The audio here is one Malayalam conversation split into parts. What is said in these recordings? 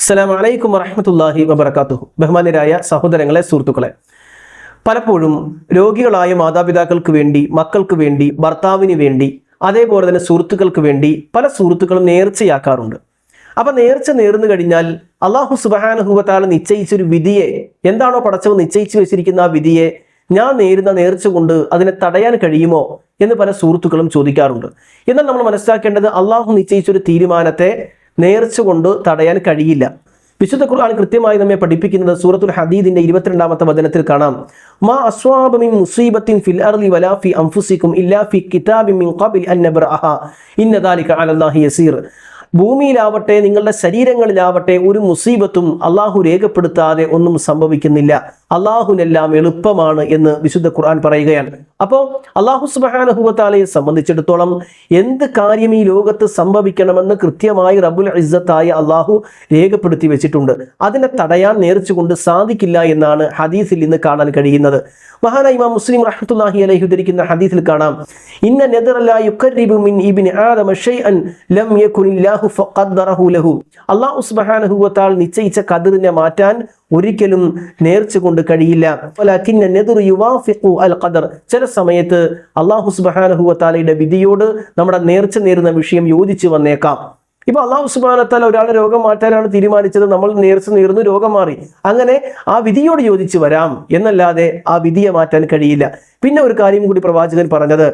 അസ്സലാമു അലൈക്കും വറഹമത്തല്ലാഹി വബർക്കാത്തുഹു ബഹുമാനരായ സഹോദരങ്ങളെ സുഹൃത്തുക്കളെ. പലപ്പോഴും രോഗികളായ മാതാപിതാക്കൾക്ക് വേണ്ടി മക്കൾക്ക് വേണ്ടി ഭർത്താവിന് വേണ്ടി അതേപോലെ തന്നെ സുഹൃത്തുക്കൾക്ക് വേണ്ടി പല സുഹൃത്തുക്കളും നേർച്ചയാക്കാറുണ്ട്. അപ്പൊ നേർച്ച നേർന്നു കഴിഞ്ഞാൽ അള്ളാഹു സുബാനുഭവത്താൽ നിശ്ചയിച്ചൊരു വിധിയെ എന്താണോ പടച്ചവ് നിശ്ചയിച്ചു വെച്ചിരിക്കുന്ന ആ വിധിയെ ഞാൻ നേരുന്ന നേർച്ച കൊണ്ട് അതിനെ തടയാൻ കഴിയുമോ എന്ന് പല സുഹൃത്തുക്കളും ചോദിക്കാറുണ്ട്. എന്നാൽ നമ്മൾ മനസ്സിലാക്കേണ്ടത് അള്ളാഹു നിശ്ചയിച്ചൊരു തീരുമാനത്തെ നേർച്ച കൊണ്ട് തടയാൻ കഴിയില്ല. വിശുദ്ധ ഖുർആൻ കൃത്യമായി നമ്മെ പഠിപ്പിക്കുന്നത് സൂറത്തുൽ ഹദീദിന്റെ ഇരുപത്തിരണ്ടാമത്തെ വചനത്തിൽ കാണാം. മാ അസ്വാബമിൻ മുസീബത്തിൻ ഫിൽ അർലി വലാ ഫി അൻഫുസിക്കും ഇല്ലാ ഫി കിതാബിൻ മിൻ ഖബിൽ അൻ നബ്റഹ ഇന്ന ദാലിക അലല്ലാഹി യസീർ. ഭൂമിയിലാവട്ടെ നിങ്ങളുടെ ശരീരങ്ങളിലാവട്ടെ ഒരു മുസീബത്തും അള്ളാഹു രേഖപ്പെടുത്താതെ ഒന്നും സംഭവിക്കുന്നില്ല. അള്ളാഹുനെല്ലാം എളുപ്പമാണ് എന്ന് വിശുദ്ധ ഖുർആൻ പറയുകയാണ്. അപ്പോൾ അള്ളാഹു സുബാനഹുവത്താലയെ സംബന്ധിച്ചിടത്തോളം എന്ത് കാര്യം ഈ ലോകത്ത് സംഭവിക്കണമെന്ന് കൃത്യമായി റബുൽ ഇസ്സത്തായ അള്ളാഹു രേഖപ്പെടുത്തി വെച്ചിട്ടുണ്ട്. അതിനെ തടയാൻ നേർച്ചുകൊണ്ട് സാധിക്കില്ല എന്നാണ് ഹദീസിൽ ഇന്ന് കാണാൻ കഴിയുന്നത്. മഹാനായ ഇമാം മുസ്ലിം റഹ്മത്തുള്ളാഹി അലൈഹി ഉദ്ധരിക്കുന്ന ഹദീസിൽ കാണാം. ഇന്ന നെദറല്ല യുക്കറിബു മിൻ ഇബ്നി ആദമ ഷൈഅൻ ലം യകുനില്ലാഹു ഫഖദ്ദറഹു ലഹു. അല്ലാഹു സുബ്ഹാനഹു വതആല നിശ്ചയിച്ച കദറിനെ മാറ്റാൻ ഒരിക്കലും നേർച്ച കൊണ്ട് കഴിയില്ല. ചില സമയത്ത് അല്ലാഹു സുബ്ഹാനഹു വതആലയുടെ വിധിയോട് നമ്മുടെ നേർച്ച നേരുന്ന വിഷയം യോജിച്ചു വന്നേക്കാം. ഇപ്പൊ അള്ളാഹു സുബാനത്താൽ ഒരാളെ രോഗം മാറ്റാനാണ് തീരുമാനിച്ചത്. നമ്മൾ നേർച്ച നേർന്നു രോഗം മാറി. അങ്ങനെ ആ വിധിയോട് യോജിച്ച് വരാം. എന്നല്ലാതെ ആ വിധിയെ മാറ്റാൻ കഴിയില്ല. പിന്നെ ഒരു കാര്യം കൂടി പ്രവാചകൻ പറഞ്ഞത്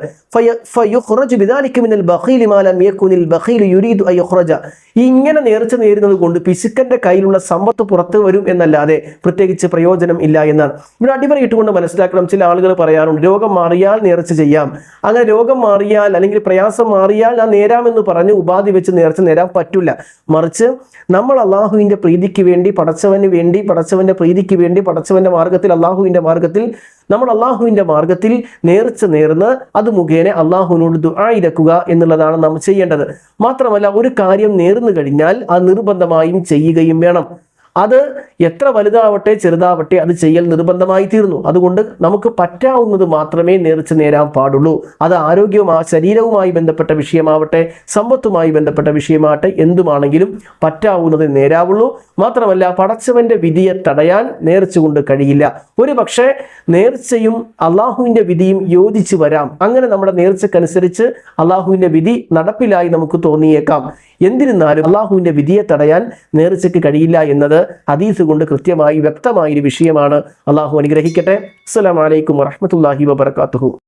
ഇങ്ങനെ നേർച്ച നേരുന്നത് കൊണ്ട് പിശുക്കന്റെ കയ്യിലുള്ള സമ്പത്ത് പുറത്തു വരും എന്നല്ലാതെ പ്രത്യേകിച്ച് പ്രയോജനം ഇല്ല എന്നാണ്. ഇവിടെ അടിവരയിട്ടുകൊണ്ട് മനസ്സിലാക്കണം ചില ആളുകൾ പറയാറുണ്ട് രോഗം മാറിയാൽ നേർച്ച ചെയ്യാം. അങ്ങനെ രോഗം മാറിയാൽ അല്ലെങ്കിൽ പ്രയാസം മാറിയാൽ ആ നേരാമെന്ന് പറഞ്ഞ് ഉപാധി വെച്ച് നേർച്ച നേരാൻ പറ്റില്ല. മറിച്ച് നമ്മൾ അള്ളാഹുവിന്റെ പ്രീതിക്ക് വേണ്ടി പടച്ചവന് വേണ്ടി പടച്ചവന്റെ പ്രീതിക്ക് വേണ്ടി പടച്ചവന്റെ മാർഗത്തിൽ അള്ളാഹുവിന്റെ മാർഗത്തിൽ നമ്മൾ അള്ളാഹുവിന്റെ മാർഗത്തിൽ നേർച്ച നേർന്ന് അത് മുഖേന അള്ളാഹുവിനോട് ദുആയിരക്കുക എന്നുള്ളതാണ് നാം ചെയ്യേണ്ടത്. മാത്രമല്ല ഒരു കാര്യം നേർന്നു കഴിഞ്ഞാൽ അത് നിർബന്ധമായും ചെയ്യുകയും വേണം. അത് എത്ര വലുതാവട്ടെ ചെറുതാവട്ടെ അത് ചെയ്യൽ നിർബന്ധമായി തീർന്നു. അതുകൊണ്ട് നമുക്ക് പറ്റാവുന്നത് മാത്രമേ നേർച്ച നേരാൻ പാടുള്ളൂ. അത് ആരോഗ്യവുമാ ശരീരവുമായി ബന്ധപ്പെട്ട വിഷയമാവട്ടെ സമ്പത്തുമായി ബന്ധപ്പെട്ട വിഷയമാവട്ടെ എന്തുമാണെങ്കിലും പറ്റാവുന്നത് നേരാവുള്ളൂ. മാത്രമല്ല പടച്ചവന്റെ വിധിയെ തടയാൻ നേർച്ചുകൊണ്ട് കഴിയില്ല. ഒരു പക്ഷേ നേർച്ചയും അള്ളാഹുവിന്റെ വിധിയും യോജിച്ചു വരാം. അങ്ങനെ നമ്മുടെ നേർച്ചക്കനുസരിച്ച് അള്ളാഹുവിന്റെ വിധി നടപ്പിലായി നമുക്ക് തോന്നിയേക്കാം. എന്നിരുന്നാലും അള്ളാഹുവിന്റെ വിധിയെ തടയാൻ നേർച്ചയ്ക്ക് കഴിയില്ല എന്നത് ഹദീസ് കൊണ്ട് കൃത്യമായി വ്യക്തമായൊരു വിഷയമാണ്. അള്ളാഹു അനുഗ്രഹിക്കട്ടെ. അസ്സലാമലൈക്കും വറഹമത്തല്ലാഹി വബർക്കാത്തുഹു